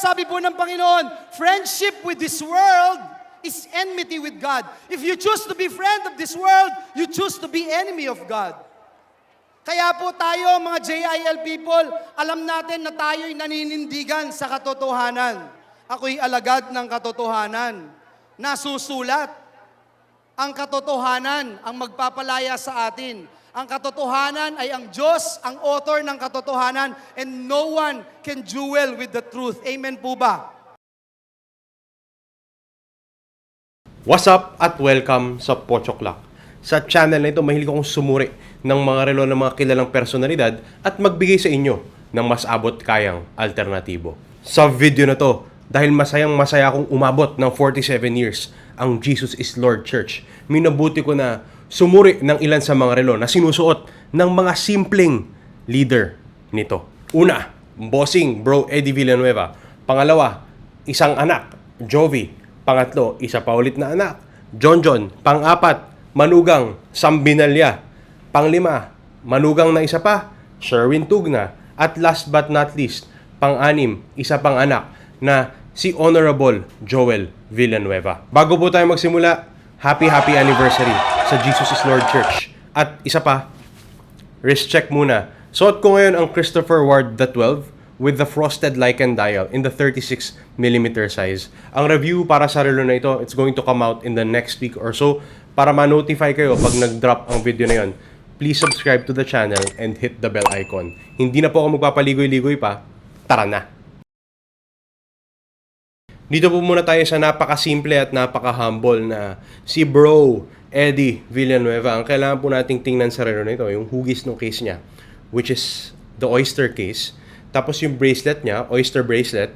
sabi po ng Panginoon, friendship with this world is enmity with God. If you choose to be friend of this world, you choose to be enemy of God. Kaya po tayo, mga JIL people, alam natin na tayo'y naninindigan sa katotohanan. Ako'y alagad ng katotohanan. Nasusulat. Ang katotohanan ang magpapalaya sa atin. Ang katotohanan ay ang Diyos, ang author ng katotohanan, and no one can duel with the truth. Amen po ba? What's up at welcome sa Pochoklak. Sa channel na ito, mahilig akong sumuri ng mga relo ng mga kilalang personalidad at magbigay sa inyo ng mas abot kayang alternatibo. Sa video na to, dahil masayang masaya akong umabot ng 47 years ang Jesus is Lord Church, minabuti ko na sumuri ng ilan sa mga relo na sinusuot ng mga simpleng leader nito. Una, bossing bro Eddie Villanueva. Pangalawa, isang anak, Jovi. Pangatlo, isa pa ulit na anak, John John. Pang-apat, manugang, Sambinalya. Panglima, manugang na isa pa, Sherwin Tugna. At last but not least, pang-anim, isa pang anak na si Honorable Joel Villanueva. Bago po tayo magsimula, happy happy anniversary sa Jesus is Lord Church. At isa pa, wrist check muna. Suot ko ngayon ang Christopher Ward the 12 with the frosted lichen dial in the 36mm size. Ang review para sa relo na ito, it's going to come out in the next week or so. Para ma-notify kayo pag nag-drop ang video na yon, please subscribe to the channel and hit the bell icon. Hindi na po ako magpapaligoy-ligoy pa. Tara na! Dito po muna tayo sa napaka-simple at napaka-humble na si Bro Eddie Villanueva. Ang kailangan po nating tingnan sa relo na ito, yung hugis ng case niya, which is the oyster case. Tapos yung bracelet niya, oyster bracelet,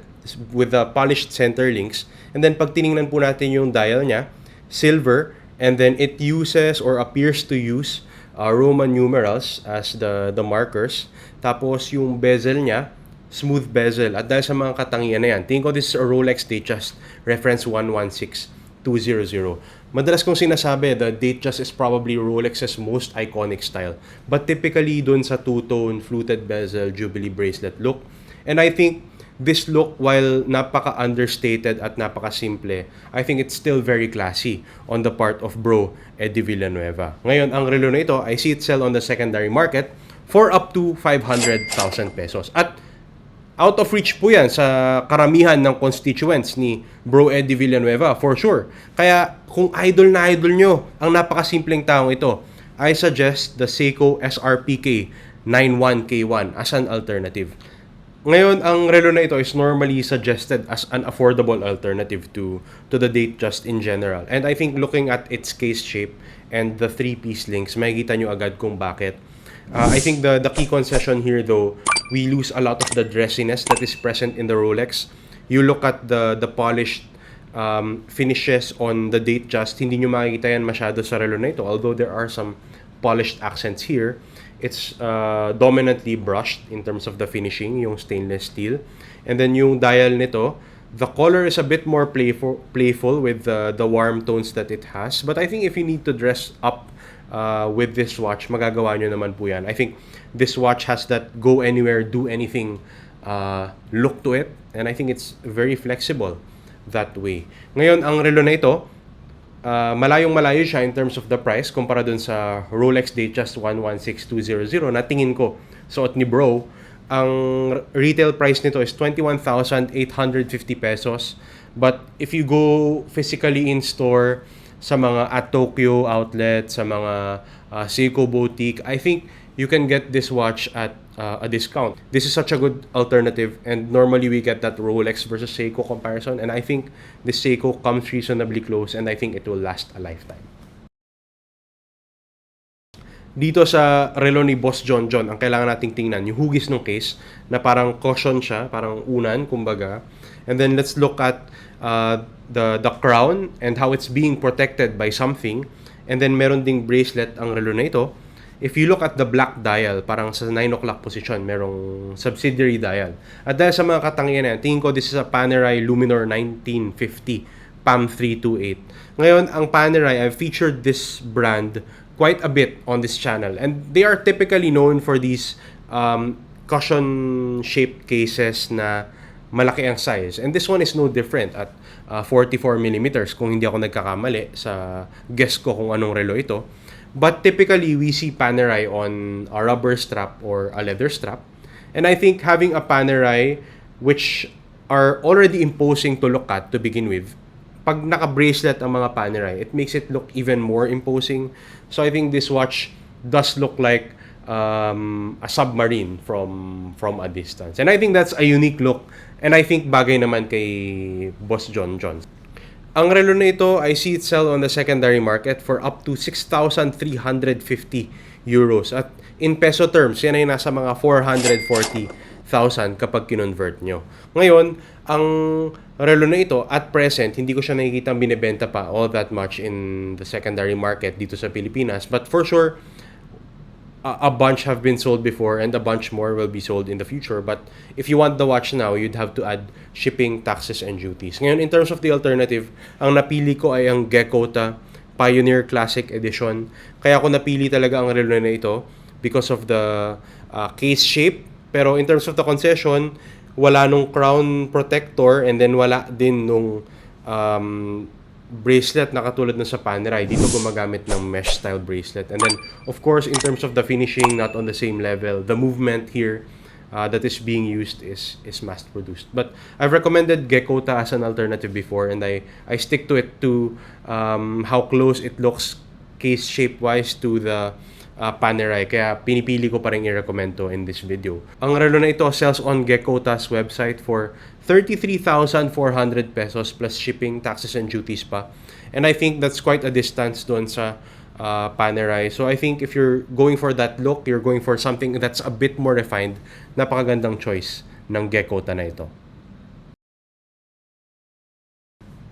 with the polished center links. And then pag tiningnan po natin yung dial niya, silver, and then it uses or appears to use uh, Roman numerals as the the markers. Tapos yung bezel niya, smooth bezel. At dahil sa mga katangian na yan, tingin ko this is a Rolex Datejust reference 116200. Madalas kong sinasabi, the Datejust is probably Rolex's most iconic style. But typically, dun sa two-tone, fluted bezel, Jubilee bracelet look. And I think this look, while napaka-understated at napaka-simple, I think it's still very classy on the part of bro Eddie Villanueva. Ngayon, ang relo na ito, I see it sell on the secondary market for up to 500,000 pesos. At out of reach po yan sa karamihan ng constituents ni Bro Eddie Villanueva, for sure. Kaya kung idol na idol nyo ang napakasimpleng taong ito, I suggest the Seiko SRPK 91K1 as an alternative. Ngayon, ang relo na ito is normally suggested as an affordable alternative to to the date just in general. And I think looking at its case shape and the three-piece links, makikita nyo agad kung bakit. Uh, I think the the key concession here though, we lose a lot of the dressiness that is present in the Rolex. You look at the the polished um, finishes on the date just, hindi nyo makikita yan masyado sa relo na ito. Although there are some polished accents here, it's uh, dominantly brushed in terms of the finishing, yung stainless steel. And then yung dial nito, the color is a bit more playful, playful with the, the warm tones that it has. But I think if you need to dress up uh, with this watch, magagawa nyo naman po yan. I think this watch has that go anywhere, do anything uh, look to it. And I think it's very flexible that way. Ngayon, ang relo na ito, uh, malayong malayo siya in terms of the price kumpara dun sa Rolex Datejust 116200 na tingin ko suot ni bro ang retail price nito is 21,850 pesos but if you go physically in store sa mga at Tokyo outlet sa mga uh, Seiko boutique I think you can get this watch at uh, a discount. This is such a good alternative and normally we get that Rolex versus Seiko comparison and I think the Seiko comes reasonably close and I think it will last a lifetime. Dito sa relo ni Boss John John, ang kailangan nating tingnan, yung hugis ng case na parang cushion siya, parang unan, kumbaga. And then let's look at uh, the, the crown and how it's being protected by something. And then meron ding bracelet ang relo na ito. If you look at the black dial, parang sa 9 o'clock position, merong subsidiary dial. At dahil sa mga katangian na tingin ko this is a Panerai Luminor 1950 PAM 328. Ngayon, ang Panerai, I've featured this brand quite a bit on this channel. And they are typically known for these um, cushion-shaped cases na malaki ang size. And this one is no different at uh, 44 millimeters kung hindi ako nagkakamali sa guess ko kung anong relo ito. But typically, we see Panerai on a rubber strap or a leather strap. And I think having a Panerai which are already imposing to look at to begin with, pag naka-bracelet ang mga Panerai, it makes it look even more imposing. So I think this watch does look like um, a submarine from from a distance. And I think that's a unique look. And I think bagay naman kay Boss John John. Ang relo na ito, I see it sell on the secondary market for up to 6,350 euros. At in peso terms, yan ay nasa mga 440,000 kapag kinonvert nyo. Ngayon, ang relo na ito, at present, hindi ko siya nakikita binibenta pa all that much in the secondary market dito sa Pilipinas. But for sure, a, bunch have been sold before and a bunch more will be sold in the future. But if you want the watch now, you'd have to add shipping, taxes, and duties. Ngayon, in terms of the alternative, ang napili ko ay ang Gekota Pioneer Classic Edition. Kaya ako napili talaga ang relo na ito because of the uh, case shape. Pero in terms of the concession, wala nung crown protector and then wala din nung um, bracelet na katulad ng sa Panerai. Dito gumagamit ng mesh style bracelet. And then, of course, in terms of the finishing, not on the same level. The movement here uh, that is being used is is mass produced. But I've recommended Gekota as an alternative before and I, I stick to it to um, how close it looks case shape wise to the uh, Panerai. Kaya pinipili ko pa rin i-recommend to in this video. Ang relo na ito sells on Gekota's website for 33,400 pesos plus shipping, taxes, and duties pa. And I think that's quite a distance doon sa uh, Panerai. So I think if you're going for that look, you're going for something that's a bit more refined, napakagandang choice ng Gekota na ito.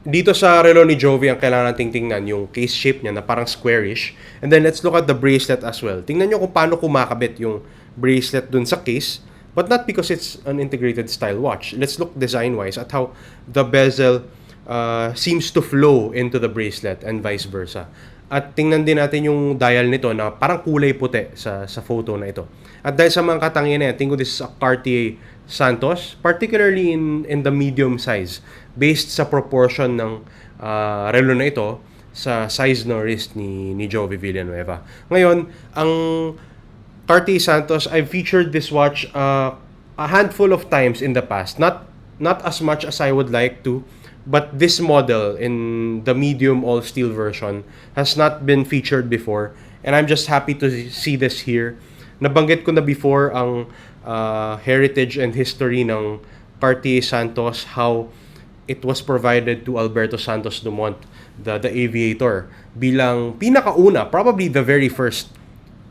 Dito sa relo ni Jovi, ang kailangan nating tingnan yung case shape niya na parang squarish. And then let's look at the bracelet as well. Tingnan nyo kung paano kumakabit yung bracelet dun sa case. But not because it's an integrated style watch. Let's look design-wise at how the bezel uh, seems to flow into the bracelet and vice versa. At tingnan din natin yung dial nito na parang kulay puti sa, sa photo na ito. At dahil sa mga katangian na yan, tingin ko this is a Cartier Santos, particularly in, in the medium size, based sa proportion ng uh, relo na ito sa size ng wrist ni, ni Jovi Villanueva. Ngayon, ang Cartier Santos, I've featured this watch uh, a handful of times in the past. Not not as much as I would like to, but this model in the medium all steel version has not been featured before and I'm just happy to see this here. Nabanggit ko na before ang uh, heritage and history ng Cartier Santos, how it was provided to Alberto Santos Dumont, the, the aviator, bilang pinakauna, probably the very first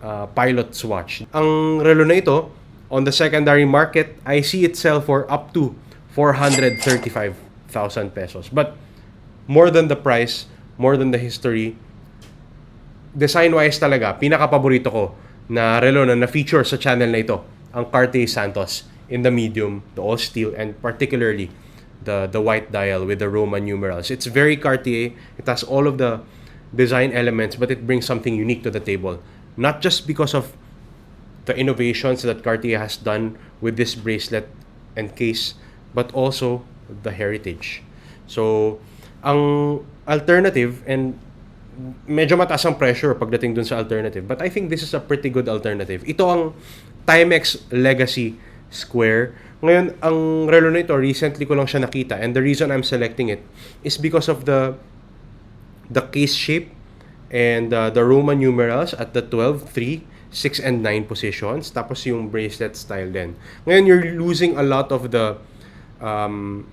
uh, pilot's watch. Ang relo na ito, on the secondary market, I see it sell for up to 435,000 pesos. But more than the price, more than the history, design-wise talaga, pinaka-paborito ko na relo na na-feature sa channel na ito, ang Cartier Santos in the medium, the all steel, and particularly the the white dial with the Roman numerals. It's very Cartier. It has all of the design elements, but it brings something unique to the table. Not just because of the innovations that Cartier has done with this bracelet and case, but also the heritage. So, ang alternative and medyo mataas ang pressure pagdating dun sa alternative. But I think this is a pretty good alternative. Ito ang Timex Legacy Square. Ngayon, ang relo na ito, recently ko lang siya nakita. And the reason I'm selecting it is because of the the case shape and uh, the Roman numerals at the 12, 3, 6, and 9 positions. Tapos yung bracelet style din. Ngayon, you're losing a lot of the um,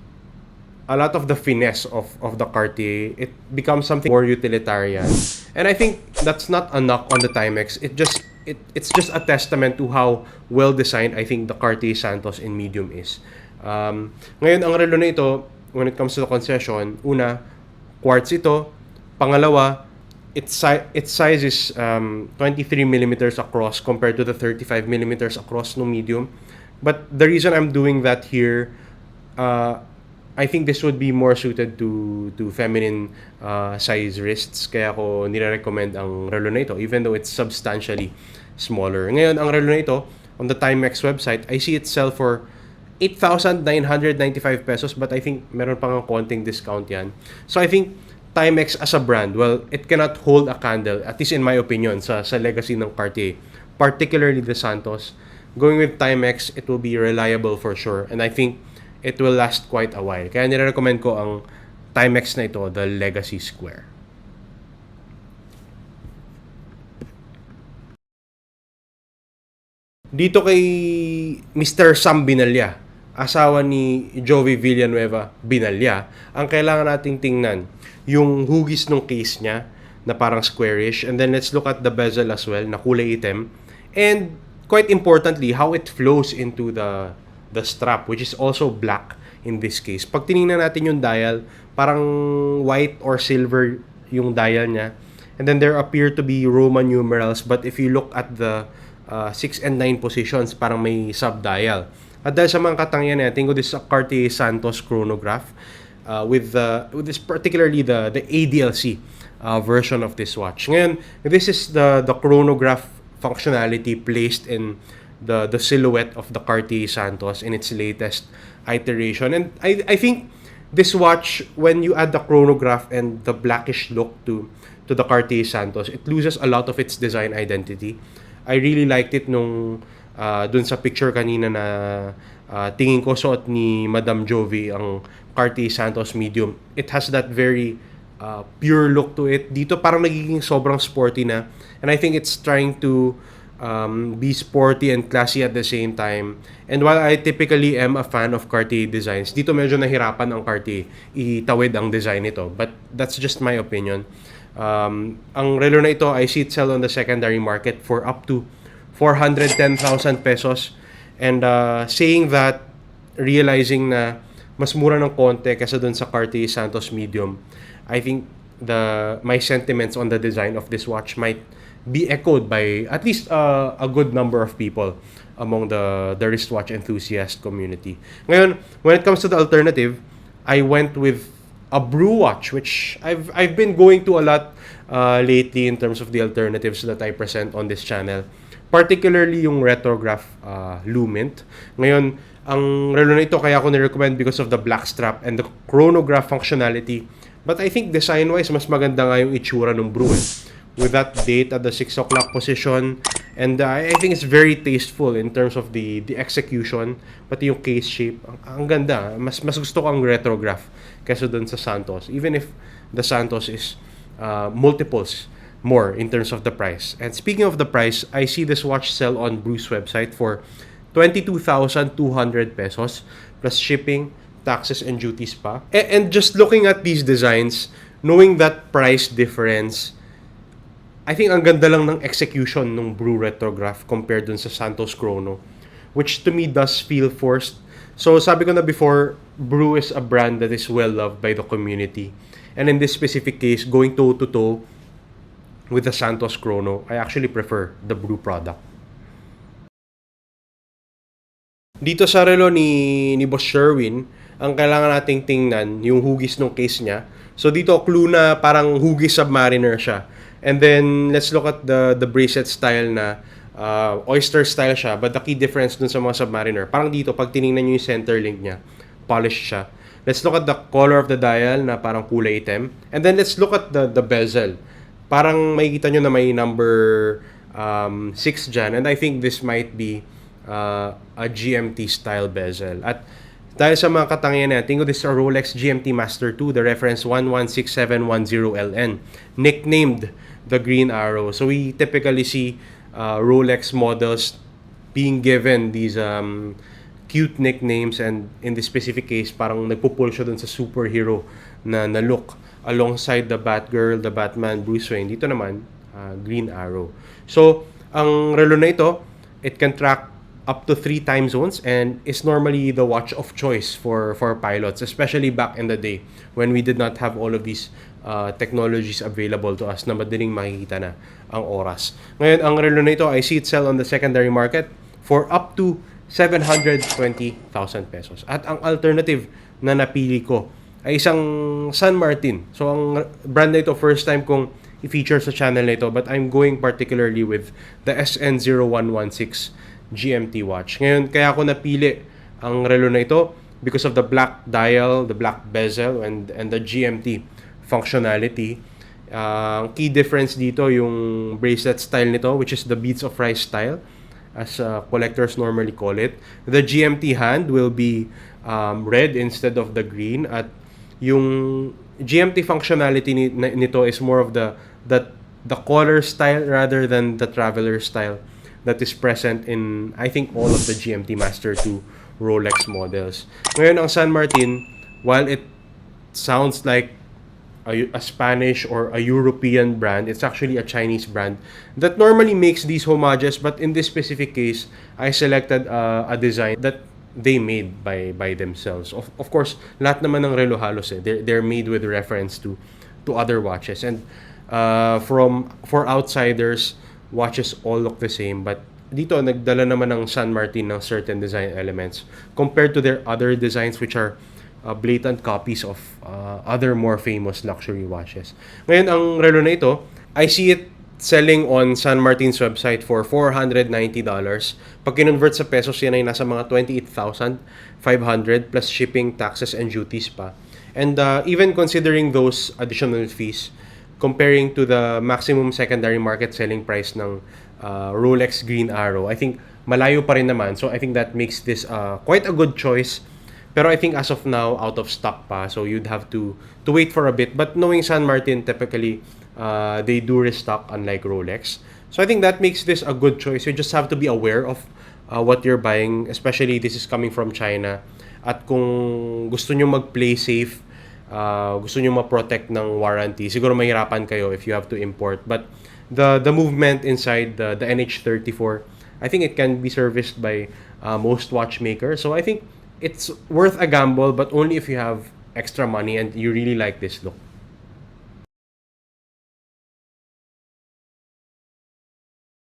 a lot of the finesse of, of the Cartier. It becomes something more utilitarian. And I think that's not a knock on the Timex. It just it, it's just a testament to how well designed I think the Cartier Santos in medium is. Um, ngayon, ang relo na ito, when it comes to the concession, una, quartz ito. Pangalawa, its, si- its size is um, 23 millimeters across compared to the 35 millimeters across no medium. But the reason I'm doing that here, uh, I think this would be more suited to to feminine uh, size wrists. Kaya ako nire-recommend ang relo na ito, even though it's substantially smaller. Ngayon, ang relo na ito, on the Timex website, I see it sell for 8,995 pesos but I think meron pang konting discount yan. So I think Timex as a brand, well, it cannot hold a candle, at least in my opinion, sa, sa legacy ng Cartier. Particularly the Santos. Going with Timex, it will be reliable for sure. And I think it will last quite a while. Kaya nire-recommend ko ang Timex na ito, the Legacy Square. Dito kay Mr. Sam Binalya, asawa ni Joey Villanueva Binalya, ang kailangan nating tingnan, yung hugis ng case niya na parang squarish. And then let's look at the bezel as well, na kulay itim. And quite importantly, how it flows into the the strap, which is also black in this case. Pag tiningnan natin yung dial, parang white or silver yung dial niya. And then there appear to be Roman numerals, but if you look at the uh, 6 and 9 positions, parang may sub-dial. At dahil sa mga katangian natin, ko this is a Cartier Santos chronograph uh, with the with this particularly the the ADLC uh, version of this watch. Ngayon, this is the the chronograph functionality placed in the the silhouette of the Cartier Santos in its latest iteration. And I I think this watch when you add the chronograph and the blackish look to to the Cartier Santos, it loses a lot of its design identity. I really liked it nung uh, dun sa picture kanina na uh, tingin ko suot ni Madam Jovi ang Cartier Santos medium. It has that very uh, pure look to it. Dito parang nagiging sobrang sporty na. And I think it's trying to um, be sporty and classy at the same time. And while I typically am a fan of Cartier designs, dito medyo nahirapan ang Cartier itawid ang design nito. But that's just my opinion. Um, ang relo na ito, I see it sell on the secondary market for up to 410,000 pesos. And uh, saying that, realizing na mas mura ng konti kaysa dun sa Cartier Santos Medium, I think the my sentiments on the design of this watch might be echoed by at least uh, a good number of people among the the wristwatch enthusiast community. Ngayon, when it comes to the alternative, I went with a brew watch which I've I've been going to a lot uh, lately in terms of the alternatives that I present on this channel. Particularly yung retrograph uh, Lumint. Ngayon, ang relo na ito kaya ako ni-recommend because of the black strap and the chronograph functionality. But I think design-wise, mas maganda nga yung itsura ng brew. eh. With that date at the 6 o'clock position. And uh, I think it's very tasteful in terms of the the execution. Pati yung case shape. Ang, ang ganda. Mas, mas gusto ko ang retrograph kaysa dun sa Santos. Even if the Santos is uh, multiples more in terms of the price. And speaking of the price, I see this watch sell on Bruce website for 22,200 pesos plus shipping, taxes and duties pa. A- and just looking at these designs, knowing that price difference, I think ang ganda lang ng execution ng Brew Retrograph compared dun sa Santos Chrono, which to me does feel forced. So sabi ko na before, Brew is a brand that is well loved by the community. And in this specific case, going toe to toe with the Santos Chrono, I actually prefer the Brew product. Dito sa relo ni, ni Boss Sherwin, ang kailangan nating tingnan, yung hugis ng case niya. So dito, clue na parang hugis submariner siya. And then, let's look at the, the bracelet style na uh, oyster style siya. But the key difference dun sa mga submariner, parang dito, pag tiningnan nyo yung center link niya, polished siya. Let's look at the color of the dial na parang kulay itim. And then, let's look at the, the bezel. Parang makikita nyo na may number um, 6 dyan. And I think this might be uh, a GMT style bezel. At dahil sa mga katangian natin, this is a Rolex GMT Master 2, the reference 116710LN, nicknamed the Green Arrow. So we typically see uh, Rolex models being given these um, cute nicknames and in this specific case, parang nagpupull siya dun sa superhero na, na look alongside the Batgirl, the Batman, Bruce Wayne. Dito naman, uh, Green Arrow. So, ang relo na ito, it can track up to three time zones and is normally the watch of choice for for pilots especially back in the day when we did not have all of these uh, technologies available to us na madaling makikita na ang oras. Ngayon, ang relo na ito, I see it sell on the secondary market for up to 720,000 pesos. At ang alternative na napili ko ay isang San Martin. So, ang brand na ito, first time kong i-feature sa channel na ito, but I'm going particularly with the SN0116 GMT watch. Ngayon, kaya ako napili ang relo na ito because of the black dial, the black bezel, and, and the GMT functionality. Uh, ang key difference dito yung bracelet style nito which is the beads of rice style as uh, collectors normally call it. The GMT hand will be um, red instead of the green at yung GMT functionality ni, na- nito is more of the the the collar style rather than the traveler style that is present in I think all of the GMT Master 2 Rolex models. Ngayon ang San Martin while it sounds like a, a Spanish or a European brand. It's actually a Chinese brand that normally makes these homages, but in this specific case, I selected uh, a design that they made by by themselves. Of, of course, lahat naman ng relo halos eh, they're, they're made with reference to to other watches and uh, from for outsiders, watches all look the same, but dito nagdala naman ng San Martin ng certain design elements compared to their other designs which are uh, blatant copies of uh, other more famous luxury watches. Ngayon, ang relo na ito, I see it selling on San Martin's website for $490. Pag kinonvert sa pesos, yan ay nasa mga 28,500 plus shipping, taxes, and duties pa. And uh, even considering those additional fees, comparing to the maximum secondary market selling price ng uh, Rolex Green Arrow, I think malayo pa rin naman. So I think that makes this uh, quite a good choice. Pero I think as of now, out of stock pa. So you'd have to to wait for a bit. But knowing San Martin, typically, uh, they do restock unlike Rolex. So I think that makes this a good choice. You just have to be aware of uh, what you're buying. Especially this is coming from China. At kung gusto nyo mag-play safe, uh, gusto nyo ma-protect ng warranty, siguro mahirapan kayo if you have to import. But the the movement inside the, the NH34, I think it can be serviced by uh, most watchmakers. So I think it's worth a gamble, but only if you have extra money and you really like this look.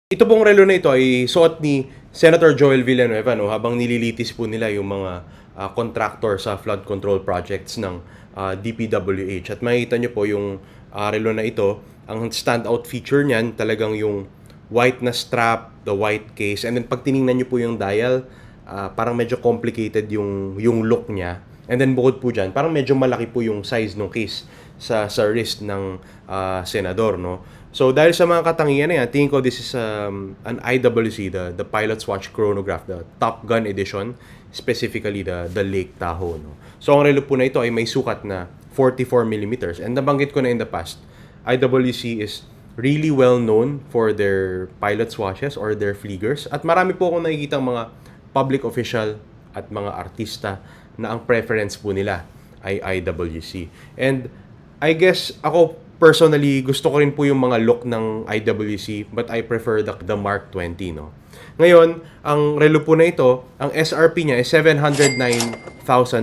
Ito pong relo na ito ay suot ni Senator Joel Villanueva no, habang nililitis po nila yung mga ah, contractor sa flood control projects ng ah, DPWH. At makikita nyo po yung ah, relo na ito, ang standout feature niyan talagang yung white na strap, the white case, and then pag tiningnan nyo po yung dial, ah, parang medyo complicated yung, yung look niya. And then bukod po dyan, parang medyo malaki po yung size ng case sa sa wrist ng ah, senador, no? So dahil sa mga katangian na yan, tingin ko this is um, an IWC, the, the Pilot's Watch Chronograph, the Top Gun edition, specifically the, the Lake Tahoe, no? So ang relo po na ito ay may sukat na 44 millimeters. And nabanggit ko na in the past, IWC is really well known for their pilot's watches or their fliegers. At marami po akong nakikita mga public official at mga artista na ang preference po nila ay IWC. And I guess ako personally gusto ko rin po yung mga look ng IWC but I prefer the, the Mark 20 no. Ngayon, ang relo po na ito, ang SRP niya is 709,000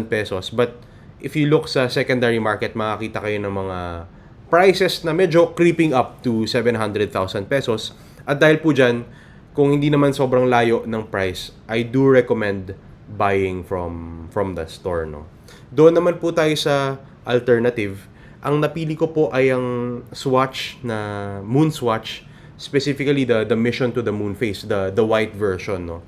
pesos but if you look sa secondary market makakita kayo ng mga prices na medyo creeping up to 700,000 pesos. At dahil po dyan, kung hindi naman sobrang layo ng price, I do recommend buying from from the store, no. Doon naman po tayo sa alternative. Ang napili ko po ay ang Swatch na Moon Swatch, specifically the the Mission to the Moon Face, the the white version, no.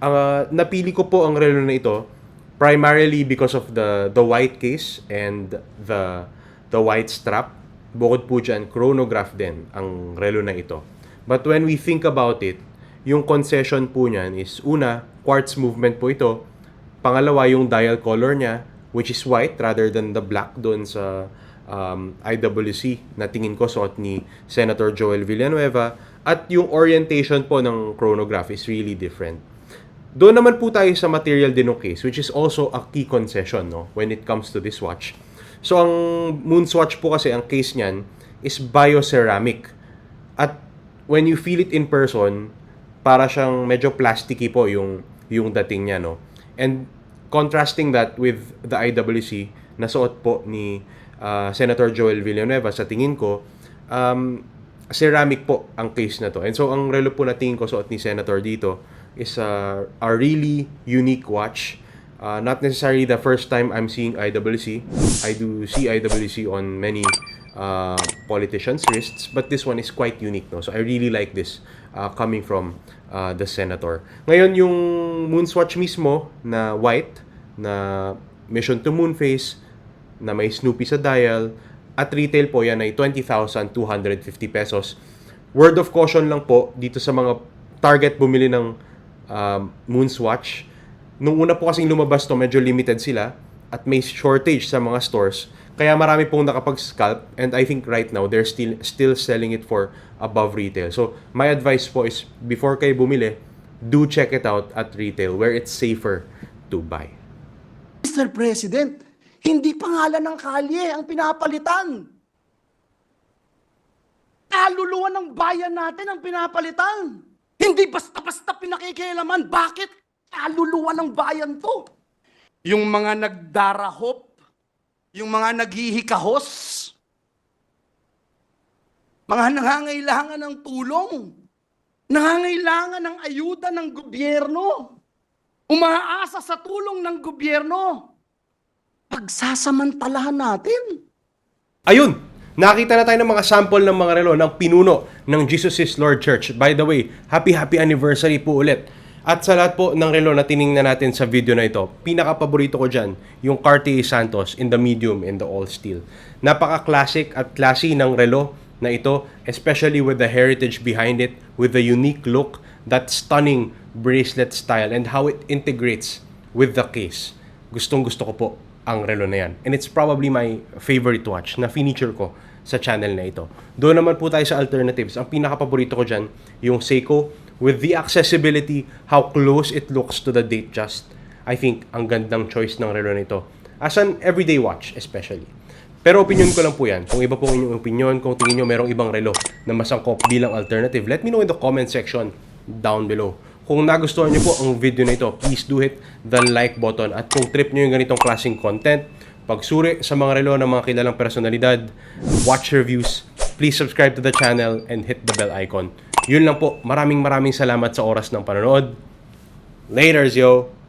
Ah, napili ko po ang relo na ito primarily because of the the white case and the the white strap. Bukod po dyan, chronograph din ang relo na ito. But when we think about it, yung concession po niyan is una, quartz movement po ito. Pangalawa, yung dial color niya, which is white rather than the black doon sa um, IWC na tingin ko suot ni Senator Joel Villanueva. At yung orientation po ng chronograph is really different. Doon naman po tayo sa material din ng case, which is also a key concession no, when it comes to this watch. So, ang Moon Swatch po kasi, ang case niyan is bioceramic. At when you feel it in person, para siyang medyo plasticky po yung, yung dating niya, no? And contrasting that with the IWC na suot po ni uh, Senator Joel Villanueva, sa tingin ko, um, ceramic po ang case na to. And so, ang relo po na tingin ko suot ni Senator dito is a, a really unique watch. Uh, not necessarily the first time I'm seeing IWC. I do see IWC on many uh, politicians' wrists, but this one is quite unique. No? So I really like this uh, coming from uh, the senator. Ngayon, yung Moonswatch mismo na white, na Mission to Moonface, na may Snoopy sa dial, at retail po yan ay 20,250 pesos. Word of caution lang po dito sa mga target bumili ng um, Moonswatch. Nung una po kasing lumabas to, medyo limited sila at may shortage sa mga stores. Kaya marami pong nakapag-scalp and I think right now they're still still selling it for above retail. So my advice po is before kayo bumili, do check it out at retail where it's safer to buy. Mr. President, hindi pangalan ng kalye ang pinapalitan. Kaluluwa ng bayan natin ang pinapalitan. Hindi basta-basta pinakikialaman. Bakit kaluluwa ng bayan to? Yung mga nagdarahop, yung mga naghihikahos, mga nangangailangan ng tulong, nangangailangan ng ayuda ng gobyerno, umaasa sa tulong ng gobyerno, pagsasamantalahan natin. Ayun! Nakita na tayo ng mga sample ng mga relo ng pinuno ng Jesus is Lord Church. By the way, happy happy anniversary po ulit. At sa lahat po ng relo na tiningnan natin sa video na ito, pinaka-paborito ko dyan, yung Cartier Santos in the medium and the all steel. Napaka-classic at classy ng relo na ito, especially with the heritage behind it, with the unique look, that stunning bracelet style, and how it integrates with the case. Gustong gusto ko po ang relo na yan. And it's probably my favorite watch na feature ko sa channel na ito. Doon naman po tayo sa alternatives. Ang pinaka-paborito ko dyan, yung Seiko with the accessibility, how close it looks to the date just. I think ang gandang choice ng relo nito. As an everyday watch especially. Pero opinion ko lang po yan. Kung iba po ang inyong opinion, kung tingin nyo merong ibang relo na masangkop bilang alternative, let me know in the comment section down below. Kung nagustuhan nyo po ang video na ito, please do hit the like button. At kung trip nyo yung ganitong klaseng content, pagsuri sa mga relo ng mga kilalang personalidad, watch reviews, please subscribe to the channel and hit the bell icon. Yun lang po. Maraming maraming salamat sa oras ng panonood. Laters, yo!